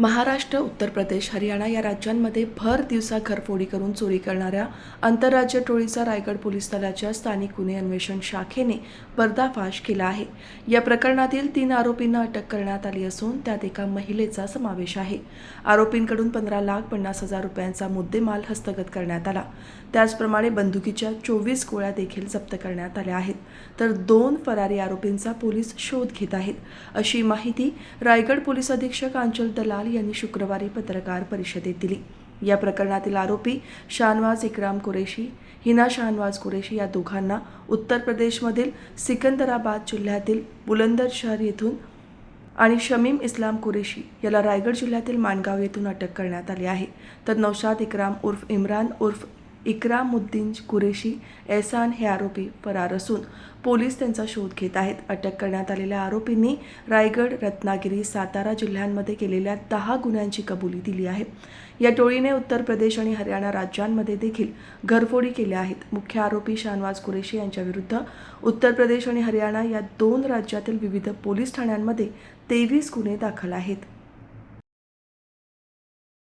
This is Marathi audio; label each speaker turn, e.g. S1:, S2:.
S1: महाराष्ट्र उत्तर प्रदेश हरियाणा या राज्यांमध्ये भर दिवसा घरफोडी करून चोरी करणाऱ्या आंतरराज्य टोळीचा रायगड पोलीस दलाच्या स्थानिक गुन्हे अन्वेषण शाखेने पर्दाफाश केला आहे. या प्रकरणातील तीन आरोपींना अटक करण्यात आली असून त्यात एका महिलेचा समावेश आहे. आरोपींकडून पंधरा लाख पन्नास हजार रुपयांचा मुद्देमाल हस्तगत करण्यात आला. त्याचप्रमाणे बंदुकीच्या चोवीस गोळ्या देखील जप्त करण्यात आल्या आहेत. तर दोन फरारी आरोपींचा पोलीस शोध घेत आहेत. अशी माहिती रायगड पोलीस अधीक्षक आंचल दलाल यांनी शुक्रवारी पत्रकार परिषदेत दिली. या प्रकरणातील आरोपी शानवाज इक्राम कुरेशी हिना शानवाज कुरेशी या दोघांना उत्तर प्रदेशमधील सिकंदराबाद जिल्ह्यातील बुलंदर शहर येथून आणि शमीम इस्लाम कुरेशी याला रायगड जिल्ह्यातील माणगाव येथून अटक करण्यात आली आहे. तर नौशाद इक्राम उर्फ इम्रान उर्फ इक्रामुद्दीन कुरेशी एहसान हे आरोपी फरार असून पोलीस त्यांचा शोध घेत आहेत. अटक करण्यात आलेल्या आरोपींनी रायगड रत्नागिरी सातारा जिल्ह्यांमध्ये केलेल्या दहा गुन्ह्यांची कबुली दिली आहे. या टोळीने उत्तर प्रदेश आणि हरियाणा राज्यांमध्ये देखील घरफोडी केल्या आहेत. मुख्य आरोपी शानवाज कुरेशी यांच्याविरुद्ध उत्तर प्रदेश आणि हरियाणा या दोन राज्यातील विविध पोलीस ठाण्यांमध्ये तेवीस गुन्हे दाखल आहेत.